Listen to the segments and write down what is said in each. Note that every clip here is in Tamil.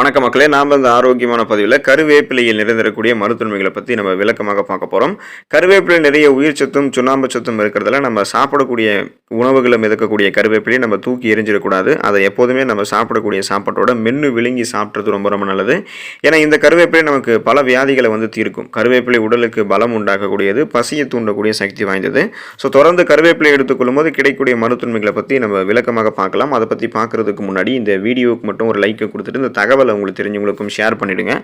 வணக்க மக்களே நாம் இந்த ஆரோக்கியமான பதிவில் கருவேப்பிலையில் நிறைந்திருக்கக்கூடிய மருத்துவமைகளை பற்றி நம்ம விளக்கமாக பார்க்க போகிறோம் கருவேப்பிலை நிறைய உயிர் சத்தும் சுண்ணாம்பு சத்தும் இருக்கிறதுல நம்ம சாப்பிடக்கூடிய உணவுகளை மிதக்கக்கூடிய கருவேப்பிலையை நம்ம தூக்கி எரிஞ்சிடக்கூடாது அதை எப்போதுமே நம்ம சாப்பிடக்கூடிய சாப்பாட்டோட மென்று விழுங்கி சாப்பிட்றது ரொம்ப ரொம்ப நல்லது. ஏன்னா இந்த கருவேப்பிலை நமக்கு பல வியாதிகளை வந்து தீர்க்கும். கருவேப்பிலை உடலுக்கு பலம் உண்டாக்கக்கூடியது பசியை தூண்டக்கூடிய சக்தி வாய்ந்தது. ஸோ தொடர்ந்து கருவேப்பிலை எடுத்துக்கொள்ளும் போது கிடைக்கக்கூடிய மருத்துவமைகளை பற்றி நம்ம விளக்கமாக பார்க்கலாம். அதை பற்றி பார்க்குறதுக்கு முன்னாடி இந்த வீடியோவுக்கு மட்டும் ஒரு லைக்கை கொடுத்துட்டு இந்த தகவல் உங்களுக்கு தெரிஞ்சவங்களுக்கும் ஷேர் பண்ணிடுங்க.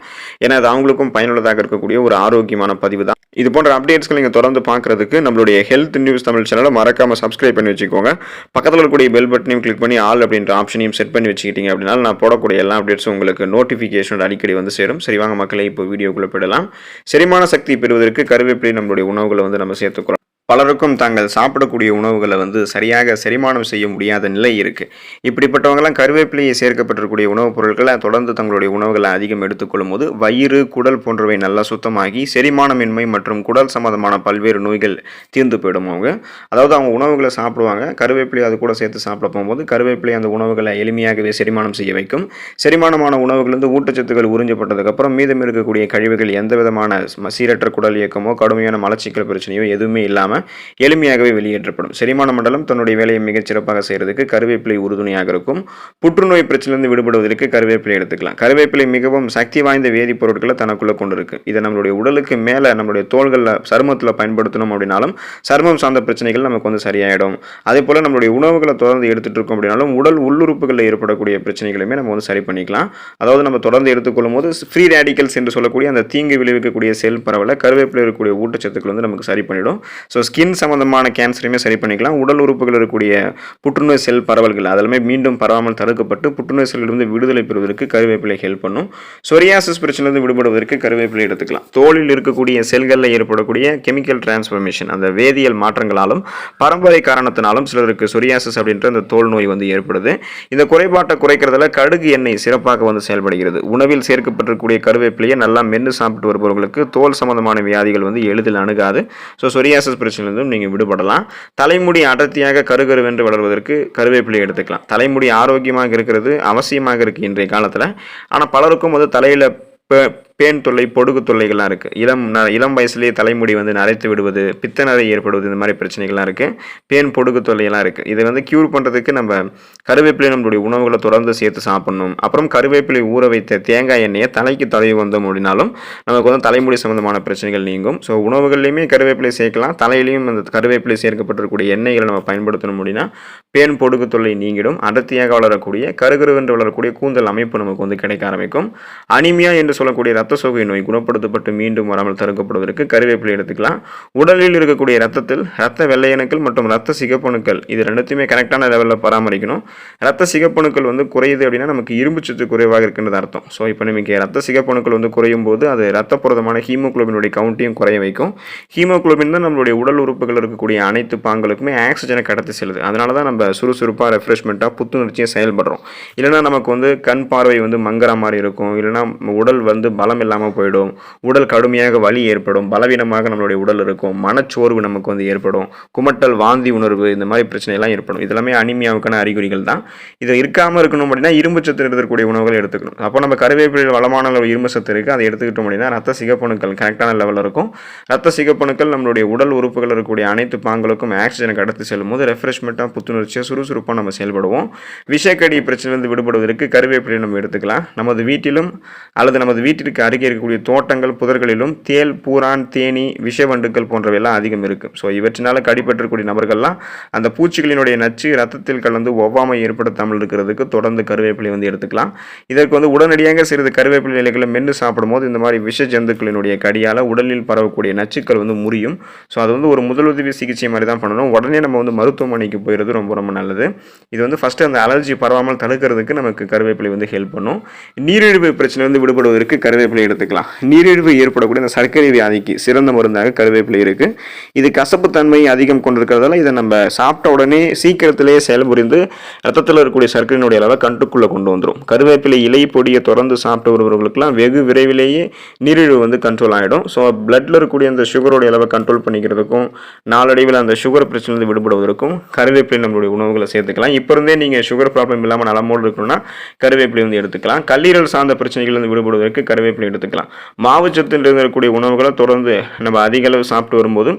ஏன்னா அது அவங்களுக்கும் பயனுள்ளதாக இருக்கக்கூடிய ஒரு ஆரோக்கியமான பதிவு தான் இது போன்ற அப்டேட்ஸ்கள் நீங்கள் தொடர்ந்து பார்க்குறதுக்கு நம்மளுடைய ஹெல்த் நியூஸ் தமிழ் சேனலை மறக்காமல் சப்ஸ்கிரைப் பண்ணி வச்சுக்கோங்க. பக்கத்தில் இருக்கக்கூடிய பெல் பட்டனையும் கிளிக் பண்ணி ஆல் அப்படின்ற ஆப்ஷனையும் செட் பண்ணி வச்சுக்கிட்டீங்க அப்படின்னா நான் போடக்கூடிய எல்லா அப்டேட்ஸும் உங்களுக்கு நோட்டிஃபிகேஷன் அடிக்கடி வந்து சேரும். சரிவாங்க மக்களை இப்போ வீடியோக்குள்ளே போயிடலாம். செரிமான சக்தி பெறுவதற்கு கருவேப்பிலை நம்மளுடைய உணவுகளை வந்து நம்ம சேர்த்துக்கிறோம். பலருக்கும் தாங்கள் சாப்பிடக்கூடிய உணவுகளை வந்து சரியாக செரிமானம் செய்ய முடியாத நிலை இருக்குது இப்படிப்பட்டவங்களாம் கருவேப்பிலையை சேர்க்கப்பட்டிருக்கக்கூடிய உணவுப் பொருட்களை தொடர்ந்து தங்களுடைய உணவுகளை அதிகம் எடுத்துக்கொள்ளும் போது வயிறு குடல் போன்றவை நல்லா சுத்தமாகி செரிமானமின்மை மற்றும் குடல் சம்பந்தமான பல்வேறு நோய்கள் தீர்ந்து போயிடும் அவங்க. அதாவது அவங்க உணவுகளை சாப்பிடுவாங்க. கருவேப்பிலை அது கூட சேர்த்து சாப்பிட போகும்போது கருவேப்பிலை அந்த உணவுகளை எளிமையாகவே செரிமானம் செய்ய வைக்கும். செரிமானமான உணவுகளிலிருந்து வந்து ஊட்டச்சத்துக்கள் உறிஞ்சப்பட்டதுக்கப்புறம் மீதம் இருக்கக்கூடிய கழிவுகள் எந்த விதமான சீரற்ற குடல் இயக்கமோ கடுமையான மலச்சிக்கல் பிரச்சனையோ எதுவுமே இல்லாமல் எளிமையாகவே வெளியேற்றப்படும். செரிமான மண்டலம் தன்னுடைய வேலையை மிகச் சிறப்பாக செய்கிறதுக்கு கருவேப்பிலை உறுதுணையாக இருக்கும். புற்றுநோய் பிரச்சனையிலிருந்து விடுபடுவதற்கு கருவேப்பிலை எடுத்துக்கலாம். கருவேப்பிலை மிகவும் சக்தி வாய்ந்த வேதிப்பொருட்களை தனக்குள்ளே கொண்டு இருக்கு. இதை நம்மளுடைய உடலுக்கு மேலே நம்மளுடைய தோள்களில் சருமத்தில் பயன்படுத்தணும் அப்படின்னாலும் சருமம் சார்ந்த பிரச்சனைகள் நமக்கு வந்து சரியாயிடும். அதே போல் நம்மளுடைய உணவுகளை தொடர்ந்து எடுத்துகிட்டு இருக்கோம் அப்படின்னாலும் உடல் உள்ளுறுப்புகளில் ஏற்படக்கூடிய பிரச்சனைகளுமே நம்ம வந்து சரி பண்ணிக்கலாம். அதாவது நம்ம தொடர்ந்து எடுத்துக்கொள்ளும் போது ஃப்ரீ ரேடிக்கல்ஸ் என்று சொல்லக்கூடிய அந்த தீங்கு விளைவிக்கக்கூடிய செல் பரவலை கருவேப்பிலை இருக்கக்கூடிய ஊட்டச்சத்துக்கள் வந்து நமக்கு சரி பண்ணிடும். ஸோ ஸ்கின் சம்மந்தமான கேன்சரையுமே சரி பண்ணிக்கலாம். உடல் உறுப்புகள் இருக்கக்கூடிய புற்றுநோய் செல் பரவல்கள் அதெல்லாமே மீண்டும் பரவாமல் தடுக்கப்பட்டு புற்றுநோய் செல்லிலிருந்து விடுதலை பெறுவதற்கு கருவேப்பிலை ஹெல்ப் பண்ணும். சொரியாசிஸ் பிரச்சனையிலிருந்து விடுபடுவதற்கு கருவேப்பிலை எடுத்துக்கலாம். தோலில் இருக்கக்கூடிய செல்களில் ஏற்படக்கூடிய கெமிக்கல் டிரான்ஸ்ஃபர்மேஷன் அந்த வேதியியல் மாற்றங்களாலும் பரம்பரை காரணத்தினாலும் சிலருக்கு சொரியாசிஸ் அப்படின்ற அந்த தோல் நோய் வந்து ஏற்படுது. இந்த குறைபாட்டை குறைக்கிறதுல கடுகு எண்ணெய் சிறப்பாக வந்து செயல்படுகிறது. உணவில் சேர்க்கப்பட்டிருக்கக்கூடிய கருவேப்பிலையை நல்லா மென்று சாப்பிட்டு வருபவர்களுக்கு தோல் சம்பந்தமான வியாதிகள் வந்து எளிதில் அணுகாது. ஸோ சொரியாசிஸ் பிரச்சனையிலிருந்தும் நீங்கள் விடுபடலாம். தலைமுடி அடர்த்தியாக கருகருவென்று வளர்வதற்கு கருவேப்பிலை எடுத்துக்கலாம். தலைமுடி ஆரோக்கியமாக இருக்கிறது அவசியமாக இருக்குது இன்றைய காலத்தில். ஆனால் பலருக்கும் வந்து தலையில் பேன் தொல்லை பொடுகு தொல்லைகள்லாம் இருக்குது இளம் ந இளம் வயசுலேயே தலைமுடி வந்து நரைத்து விடுவது பித்தநரை ஏற்படுவது இந்த மாதிரி பிரச்சனைகள்லாம் இருக்குது பேன் பொடுகு தொல்லையெல்லாம் இருக்குது இதை வந்து க்யூர் பண்ணுறதுக்கு நம்ம கருவேப்பிலை நம்மளுடைய உணவுகளை தொடர்ந்து சேர்த்து சாப்பிடணும். அப்புறம் கருவேப்பிலை ஊற வைத்த தேங்காய் எண்ணெயை தலைக்கு தடவி வந்தோம் அப்படின்னாலும் நமக்கு வந்து தலைமுடி சம்மந்தமான பிரச்சனைகள் நீங்கும். ஸோ உணவுகள்லையுமே கருவேப்பிலை சேர்க்கலாம். தலையிலையும் அந்த கருவேப்பிலை சேர்க்கப்பட்டிருக்கக்கூடிய எண்ணெய்களை நம்ம பயன்படுத்தணும் அப்படின்னா பேன் பொடுகு தொல்லை நீங்கிடும். அடர்த்தியாக வளரக்கூடிய கருகருவென்று வளரக்கூடிய கூந்தல் அமைப்பு நமக்கு வந்து கிடைக்க ஆரம்பிக்கும். அனிமியா என்று சொல்லக்கூடிய ரத்த சோகை நோய் குணப்படுத்தப்பட்டு மீண்டும் வராமல் தடுக்கப்படுவதற்கு கருவேப்பிலை எடுத்துக்கலாம். உடலில் இருக்கக்கூடிய ரத்தத்தில் ரத்த வெள்ளையணுக்கள் மற்றும் ரத்த சிகப்பணுக்கள் இது ரெண்டுத்தையுமே கரெக்டான லெவலில் பராமரிக்கணும். ரத்த சிகப்பணுக்கள் வந்து குறையுது அப்படின்னா நமக்கு இரும்பு சத்து குறைவாக இருக்கின்றது அர்த்தம். ஸோ இப்போ நமக்கு ரத்த சிகப்பணுக்கள் வந்து குறையும் போது அது ரத்த புரதமான ஹீமோகுளோபினுடைய கவுண்ட்டையும் குறைய வைக்கும். ஹீமோகுளோபின் தான் நம்மளுடைய உடல் உறுப்புகள் இருக்கக்கூடிய அனைத்து பாங்களுக்குமே ஆக்சிஜனை கடத்தி செல்லுது. அதனால தான் நம்ம சுறுசுறுப்பாக ரெஃப்ரெஷ்மெண்ட்டாக புத்துணர்ச்சியாக செயல்படுறோம். இல்லைனா நமக்கு வந்து கண் பார்வை வந்து மங்குற மாதிரி இருக்கும். இல்லைனா உடல் வந்து பலம் இல்லாமல் போயிடும். உடல் கடுமையாக வலி ஏற்படும். பலவீனமாக நம்மளுடைய உடல் இருக்கும். மனச்சோர்வு நமக்கு வந்து ஏற்படும். குமட்டல் வாந்தி உணர்வு இந்த மாதிரி பிரச்சனைலாம் ஏற்படும். இதெல்லாமே அனிமியாவுக்கான அறிகுறிகள் தான். இது இருக்காமல் இருக்கணும் அப்படின்னா இரும்பு சத்து எடுத்துக்கூடிய உணவுகள் எடுத்துக்கணும். அப்போ நம்ம கருவேப்பிலையில் வளமான அளவு இரும்பு சத்து இருக்குது அதை எடுத்துக்கிட்டோம் அப்படின்னா ரத்த சிகப்பணுக்கள் கரெக்டான லெவலில் இருக்கும். ரத்த சிகப்பணுக்கள் நம்மளுடைய உடல் உறுப்புகள் இருக்கக்கூடிய அனைத்து பாங்களுக்கும் ஆக்சிஜனை கடத்தி செல்லும் போது ரெஃப்ரெஷ்மெண்ட்டாக புத்துணர்ச்சியாக சுறுசுறுப்பாக நம்ம செயல்படுவோம். விஷக்கடி பிரச்சனையிலிருந்து விடுபடுவதற்கு கருவேப்பிலை நம்ம எடுத்துக்கலாம். நமது வீட்டிலும் அல்லது நமது வீட்டிற்கு அருகே இருக்கக்கூடிய தோட்டங்கள் புதர்களிலும் தேல் பூரான் தேனி விஷவண்டுக்கள் போன்றவையெல்லாம் அதிகம் இருக்குது ஸோ இவற்றினால் கடிபற்றக்கூடிய நபர்கள்லாம் அந்த பூச்சிகளினுடைய நச்சு ரத்தத்தில் கலந்து ஒவ்வாமை ஏற்படுத்தாமல் இருக்கிறதுக்கு தொடர்ந்து கருவேப்பிலை வந்து எடுத்துக்கலாம். இதற்கு வந்து உடனடியாக சிறிது கருவேப்பிலை இலைகளை மென்று சாப்பிடும்போது இந்த மாதிரி விஷ ஜந்துக்களினுடைய கடியால் உடலில் பரவக்கூடிய நச்சுக்கள் வந்து முறியும். ஸோ அது வந்து ஒரு முதலுதவி சிகிச்சை மாதிரி தான் பண்ணணும். உடனே நம்ம வந்து மருத்துவமனைக்கு போயிடுறது ரொம்ப ரொம்ப நல்லது. இது வந்து ஃபஸ்ட்டு அந்த அலர்ஜி பரவாமல் தடுக்கிறதுக்கு நமக்கு கருவேப்பிலை வந்து ஹெல்ப் பண்ணும். நீரிழிவு பிரச்சனை வந்து விடுபடுவதற்கு கருவேப்பிலை கருவேப்பிலை எடுத்துக்கலாம். நீரிழிவு ஏற்படக்கூடிய இந்த சர்க்கரை வியாதிக்கு சிறந்த மருந்தாக கருவேப்பிலை இருக்குது இது கசப்பு தன்மை அதிகம் கொண்டிருக்கிறதால இதை நம்ம சாப்பிட்ட உடனே சீக்கிரத்திலேயே செயல்புரிந்து ரத்தத்தில் இருக்கக்கூடிய சர்க்கரையினுடைய அளவை கண்டுக்குள்ளே கொண்டு வந்துடும் கருவேப்பிலை இலை பொடியை தொடர்ந்து சாப்பிட்டு வருபவர்களுக்கெல்லாம் வெகு விரைவிலேயே நீரிழிவு வந்து கண்ட்ரோல் ஆகிடும் ஸோ பிளட்டில் இருக்கக்கூடிய அந்த சுகருடைய அளவை கண்ட்ரோல் பண்ணிக்கிறதுக்கும் நாளடைவில் அந்த சுகர் பிரச்சனையிலிருந்து விடுபடுவதற்கும் கருவேப்பிலை நம்மளுடைய உணவுகளை சேர்த்துக்கலாம். இப்போ இருந்தே நீங்கள் சுகர் ப்ராப்ளம் இல்லாமல் நலமோடு இருக்கணும்னா கருவேப்பிலை வந்து எடுத்துக்கலாம். கல்லீரல் சார்ந்த பிரச்சனைகளிலிருந்து விடுபடுவதற்கு கருவேப்பிலை எடுத்துக்கலாம். மாவுச்சத்தில் இருக்கக்கூடிய உணவுகளை தொடர்ந்து நம்ம அதிக அளவு சாப்பிட்டு வரும்போது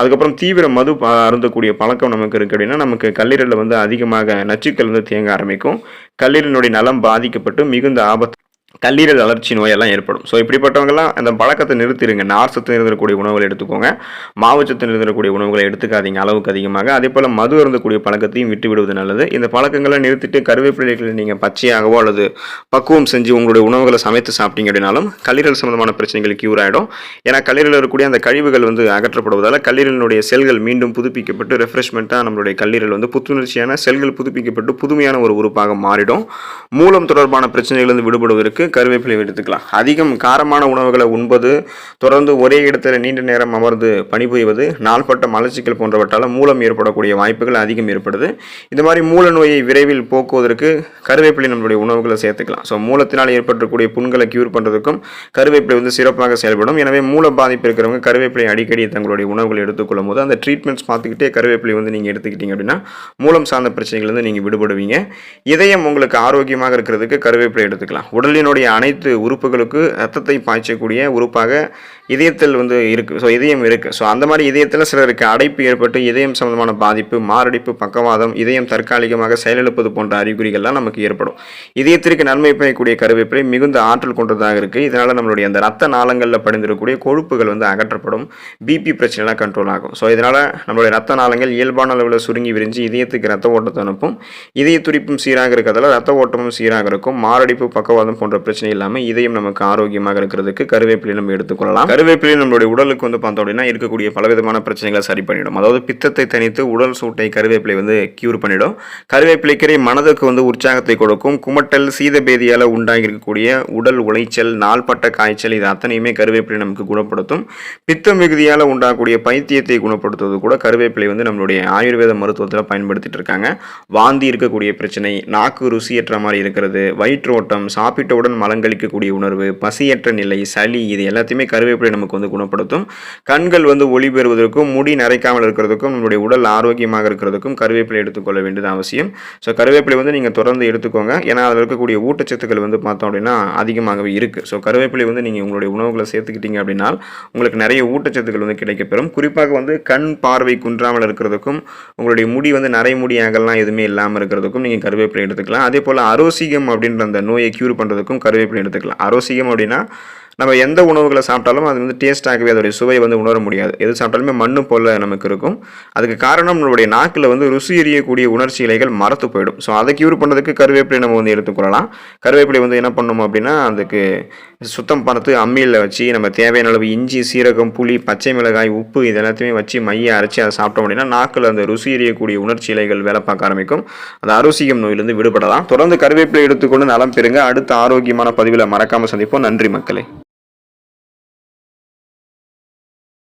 அதுக்கப்புறம் தீவிர மது அருந்தக்கூடிய பழக்கம் நமக்கு இருக்குது அப்படின்னா நமக்கு கல்லீரலில் வந்து அதிகமாக நச்சுக்கள் வந்து தேங்க ஆரம்பிக்கும். கல்லீரலினுடைய நலம் பாதிக்கப்பட்டு மிகுந்த ஆபத்து கல்லீரல் அலர்ச்சி நோயெல்லாம் ஏற்படும். ஸோ இப்படிப்பட்டவங்கலாம் அந்த பழக்கத்தை நிறுத்திடுங்க நார் சத்து இருந்தக்கூடிய உணவுகளை எடுத்துக்கோங்க. மாவுச்சத்து இருந்தக்கூடிய உணவுகளை எடுத்துக்காதீங்க அளவுக்கு அதிகமாக. அதே போல் மது அருந்தக்கூடிய பழக்கத்தையும் விட்டு விடுவது நல்லது. இந்த பழக்கங்களை நிறுத்திட்டு கருவேப்பிலைகளை நீங்கள் பச்சையாகவோ அல்லது பக்குவம் செஞ்சு உங்களுடைய உணவுகளை சமைத்து சாப்பிட்டீங்க அப்படின்னாலும் கல்லீரல் சம்பந்தமான பிரச்சனைகள் கியூர் ஆகிடும் ஏன்னா கல்லீரலில் இருக்கக்கூடிய அந்த கழிவுகள் வந்து அகற்றப்படுவதால் கல்லீரலினுடைய செல்கள் மீண்டும் புதுப்பிக்கப்பட்டு ரெஃப்ரெஷ்மெண்ட்டாக நம்மளுடைய கல்லீரல் வந்து புத்துணர்ச்சியான செல்கள் புதுப்பிக்கப்பட்டு புதுமையான ஒரு உறுப்பாக மாறிடும். மூலம் தொடர்பான பிரச்சனைகள் வந்து விடுபடுவதற்கு கருவேப்பிலை எடுத்துக்கலாம். அதிகம் காரமான உணவுகளை உண்பது தொடர்ந்து ஒரே இடத்துல நீண்ட நேரம் அமர்ந்து பணிபுரிவது நாள்பட்ட மலச்சிக்கல் போன்றவற்றால் மூலம் ஏற்படக்கூடிய வாய்ப்புகள் அதிகம் ஏற்படுது. இந்த மாதிரி மூல நோயை விரைவில் போக்குவதற்கு கருவேப்பிலை நம்மளுடைய உணவுகளை சேர்த்துக்கலாம். ஸோ மூலத்தினால் ஏற்படக்கூடிய புண்களை கியூர் பண்ணுறதுக்கும் கருவேப்பிலை வந்து சிறப்பாக செயல்படும். எனவே மூல பாதிப்பு இருக்கிறவங்க கருவேப்பிலை அடிக்கடி தங்களுடைய உணவுகளை எடுத்துக்கொள்ளும் போது அந்த ட்ரீட்மெண்ட்ஸ் பார்த்துக்கிட்டே கருவேப்பிலை வந்து நீங்கள் எடுத்துக்கிட்டீங்க அப்படின்னா மூலம் சார்ந்த பிரச்சனைகள் நீங்கள் விடுபடுவீங்க. இதயம் உங்களுக்கு ஆரோக்கியமாக இருக்கிறதுக்கு கருவேப்பிலை எடுத்துக்கலாம். உடலின் உடலினுடைய அனைத்து உறுப்புகளுக்கு ரத்தத்தை பாய்ச்சக்கூடிய உறுப்பாக இதயத்தில் வந்து இருக்குது ஸோ இதயம் இருக்குது ஸோ அந்த மாதிரி இதயத்தில் சிலருக்கு அடைப்பு ஏற்பட்டு இதயம் சம்பந்தமான பாதிப்பு மாரடைப்பு பக்கவாதம் இதயம் தற்காலிகமாக செயலிழப்பது போன்ற அறிகுறிகள்லாம் நமக்கு ஏற்படும். இதயத்திற்கு நன்மை பெறக்கூடிய கருவேப்பிலை மிகுந்த ஆற்றல் கொண்டதாக இருக்குது இதனால் நம்மளுடைய அந்த ரத்த நாளங்களில் படிந்திருக்கக்கூடிய கொழுப்புகள் வந்து அகற்றப்படும். பிபி பிரச்சனைலாம் கண்ட்ரோல் ஆகும். ஸோ இதனால் நம்மளுடைய ரத்த நாளங்கள் இயல்பான அளவில் சுருங்கி விரிஞ்சு இதயத்துக்கு ரத்த ஓட்டத்தை அனுப்பும். இதய துடிப்பும் சீராக இருக்கிறதால ரத்த ஓட்டமும் சீராக இருக்கும். மாரடைப்பு பக்கவாதம் போன்ற பிரச்சனை இல்லாமல் இதையும் நமக்கு ஆரோக்கியமாக இருக்கிறதுக்கு கருவேப்பிலை நம்ம எடுத்துக்கொள்ளலாம். கருவேப்பிலை நம்மளுடைய உடலுக்கு வந்து பார்த்தோம் அப்படின்னா இருக்கக்கூடிய பலவிதமான பிரச்சனைகளை சரி பண்ணிடும். அதாவது பித்தத்தை தனித்து உடல் சூட்டை கருவேப்பிலை வந்து கியூர் பண்ணிடும். கருவேப்பிலைக்கரை மனதுக்கு வந்து உற்சாகத்தை கொடுக்கும். குமட்டல் சீதபேதியால் உண்டாகி இருக்கக்கூடிய உடல் உளைச்சல் நாள்பட்ட காய்ச்சல் இது அத்தனையுமே கருவேப்பிலை நமக்கு குணப்படுத்தும். பித்த மிகுதியால் உண்டாகக்கூடிய பைத்தியத்தை குணப்படுத்துவது கூட கருவேப்பிலை வந்து நம்மளுடைய ஆயுர்வேத மருத்துவத்தில் பயன்படுத்திட்டு இருக்காங்க. வாந்தி இருக்கக்கூடிய பிரச்சனை நாக்கு ருசியற்ற மாதிரி இருக்கிறது வயிற்றோட்டம் சாப்பிட்டவுடன் மலங்களிக்கக்கூடிய உணர்வு பசியற்ற நிலை சளி இது எல்லாத்தையுமே கருவேப்பிலை நமக்கு வந்து குணப்படுத்தும். கண்கள் வந்து ஒளி பெறுவதற்கும் முடி நரைக்காமல் இருக்கிறதுக்கும் நம்மளுடைய உடல் ஆரோக்கியமாக இருக்கிறதுக்கும் கருவேப்பிலை எடுத்துக்கொள்ள வேண்டியது அவசியம். ஸோ கருவேப்பிலை வந்து நீங்கள் தொடர்ந்து எடுத்துக்கோங்க. ஏன்னா அதில் இருக்கக்கூடிய ஊட்டச்சத்துக்கள் வந்து பார்த்தோம் அப்படின்னா அதிகமாகவே இருக்குது ஸோ கருவேப்பிலை வந்து நீங்கள் உங்களுடைய உணவுகளை சேர்த்துக்கிட்டீங்க அப்படின்னா உங்களுக்கு நிறைய ஊட்டச்சத்துக்கள் வந்து கிடைக்கப்பெறும். குறிப்பாக வந்து கண் பார்வை குன்றாமல் இருக்கிறதுக்கும் உங்களுடைய முடி வந்து நரைமுடியாகலாம் எதுவுமே இல்லாமல் இருக்கிறதுக்கும் நீங்கள் கருவேப்பிலை எடுத்துக்கலாம். அதே போல் அரோசிகம் அப்படின்ற அந்த நோயை க்யூர் பண்ணுறதுக்கும் கருவேப்பிலையும் எடுத்துக்கலாம். அரோசிகம் அப்படின்னா நம்ம எந்த உணவுகளை சாப்பிட்டாலும் அது வந்து டேஸ்டாகவே அதோடைய சுவையை வந்து உணர முடியாது. எது சாப்பிட்டாலுமே மண்ணு போல் நமக்கு இருக்கும். அதுக்கு காரணம் நம்மளுடைய நாக்கில் வந்து ருசி எறியக்கூடிய உணர்ச்சி இலைகள் மரத்து போயிடும். ஸோ அதை க்யூர் பண்ணுறதுக்கு கருவேப்பிலை நம்ம வந்து எடுத்துக்கொள்ளலாம் கருவேப்பிலை வந்து என்ன பண்ணணும் அப்படின்னா அதுக்கு சுத்தம் பார்த்து அம்மியில் வச்சு நம்ம தேவையான அளவு இஞ்சி சீரகம் புளி பச்சை மிளகாய் உப்பு இது எல்லாத்தையுமே வச்சு மைய அரைச்சி அதை சாப்பிட்டோம் அப்படின்னா நாக்கில் அந்த ருசி எறியக்கூடிய உணர்ச்சி இலைகள் வேலை பார்க்க ஆரம்பிக்கும். அந்த அருசிகம் நோயிலிருந்து விடுபடலாம். தொடர்ந்து கருவேப்பிலை எடுத்துக்கொண்டு நலம் பெறுங்க. அடுத்த ஆரோக்கியமான பதிவில் மறக்காமல் சந்திப்போம். நன்றி மக்களே.